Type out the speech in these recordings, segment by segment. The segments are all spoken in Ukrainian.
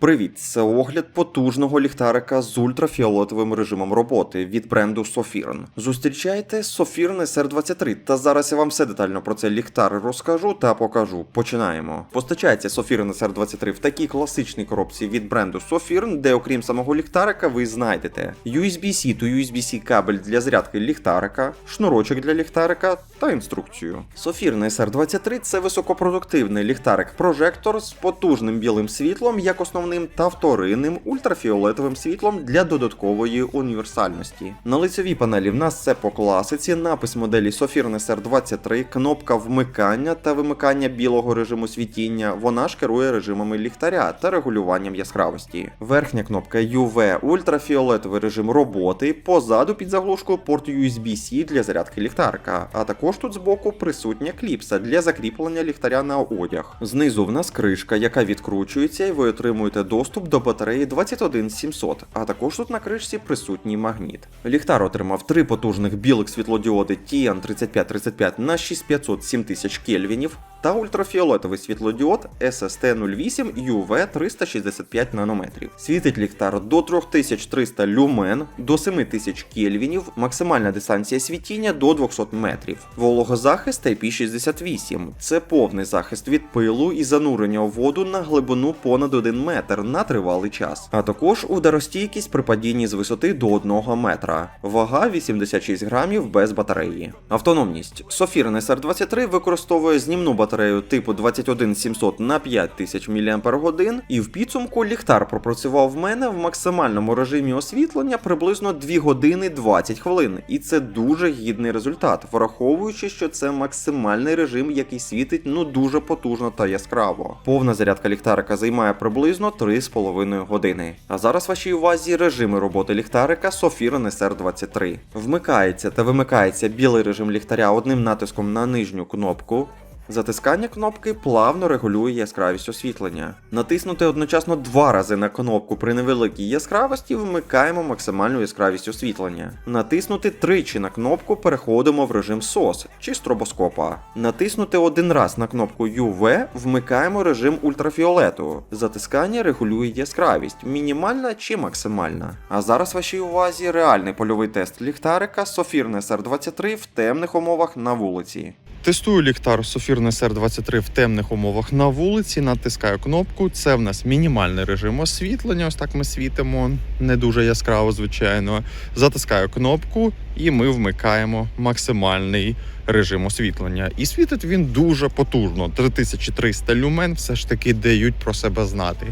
Привіт, це огляд потужного ліхтарика з ультрафіолетовим режимом роботи від бренду Sofirn. Зустрічайте Sofirn SR23, та зараз я вам все детально про цей ліхтар розкажу та покажу. Починаємо. Постачається Sofirn SR23 в такій класичній коробці від бренду Sofirn, де окрім самого ліхтарика ви знайдете USB-C to USB-C кабель для зарядки ліхтарика, шнурочок для ліхтарика та інструкцію. Sofirn SR23 це високопродуктивний ліхтарик-прожектор з потужним білим світлом як основним та вторинним ультрафіолетовим світлом для додаткової універсальності. На лицевій панелі в нас це по класиці, напис моделі Sofirn SR23, кнопка вмикання та вимикання білого режиму світіння. Вона ж керує режимами ліхтаря та регулюванням яскравості. Верхня кнопка UV ультрафіолетовий режим роботи. Позаду під заглушкою порт USB-C для зарядки ліхтарика. А також тут збоку присутня кліпса для закріплення ліхтаря на одяг. Знизу в нас кришка, яка відкручується, і ви отримуєте доступ до батареї 21700, а також тут на кришці присутній магніт. Ліхтар отримав три потужних білих світлодіоди TN3535 на 6500 7000 кельвінів та ультрафіолетовий світлодіод SST08 UV 365 нанометрів. Світить ліхтар до 3300 люмен, до 7000 кельвінів, максимальна дистанція світіння до 200 метрів. Вологозахист IP68. Це повний захист від пилу і занурення у воду на глибину понад 1 метр на тривалий час, а також ударостійкість при падінні з висоти до 1 метра. Вага 86 грамів без батареї. Автономність. Sofirn SR23 використовує знімну батарею типу 21700 на 5000 мАч, і в підсумку ліхтар пропрацював в мене в максимальному режимі освітлення приблизно 2 години 20 хвилин. І це дуже гідний результат, враховуючи, що це максимальний режим, який світить ну дуже потужно та яскраво. Повна зарядка ліхтарика займає приблизно 3,5 години. А зараз вашій увазі режими роботи ліхтарика Sofirn SR23. Вмикається та вимикається білий режим ліхтаря одним натиском на нижню кнопку. Затискання кнопки плавно регулює яскравість освітлення. Натиснути одночасно два рази на кнопку при невеликій яскравості вмикаємо максимальну яскравість освітлення. Натиснути тричі на кнопку переходимо в режим SOS чи стробоскопа. Натиснути один раз на кнопку UV вмикаємо режим ультрафіолету. Затискання регулює яскравість, мінімальна чи максимальна. А зараз вашій увазі реальний польовий тест ліхтарика Sofirn SR23 в темних умовах на вулиці. Тестую ліхтар Sofirn SR23 в темних умовах на вулиці, натискаю кнопку. Це в нас мінімальний режим освітлення. Ось так ми світимо, не дуже яскраво, звичайно. Затискаю кнопку, і ми вмикаємо максимальний режим освітлення. І світить він дуже потужно. 3300 люмен все ж таки дають про себе знати.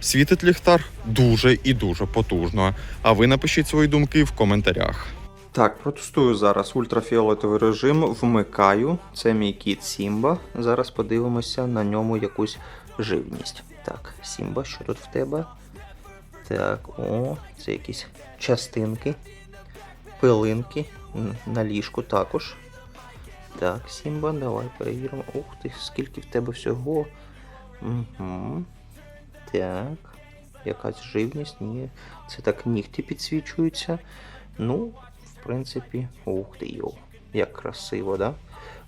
Світить ліхтар дуже і дуже потужно. А ви напишіть свої думки в коментарях. Так, протестую зараз ультрафіолетовий режим, вмикаю. Це мій кіт Сімба. Зараз подивимося на ньому якусь живність. Так, Сімба, що тут в тебе? Так, о, це якісь частинки, пилинки на ліжку також. Так, Сімба, давай перевіримо. Ух ти, скільки в тебе всього. Угу. Так. Якась живність, ні. Це так нігті підсвічуються. Ну, в принципі, ух ти йо, як красиво, да?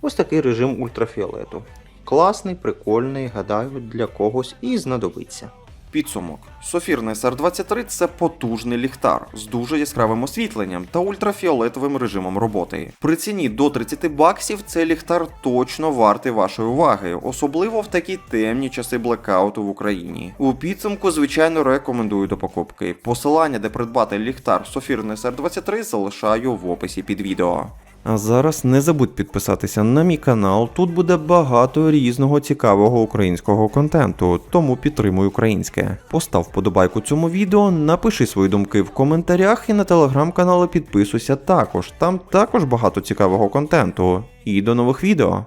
Ось такий режим ультрафіолету. Класний, прикольний, гадаю, для когось і знадобиться. Підсумок. Sofirn SR23 це потужний ліхтар з дуже яскравим освітленням та ультрафіолетовим режимом роботи. При ціні до 30 баксів цей ліхтар точно вартий вашої уваги, особливо в такі темні часи блекауту в Україні. У підсумку, звичайно, рекомендую до покупки. Посилання, де придбати ліхтар Sofirn SR23, залишаю в описі під відео. А зараз не забудь підписатися на мій канал. Тут буде багато різного цікавого українського контенту, тому підтримуй українське. Постав вподобайку цьому відео, напиши свої думки в коментарях і на телеграм-канали підписуйся також. Там також багато цікавого контенту. І до нових відео.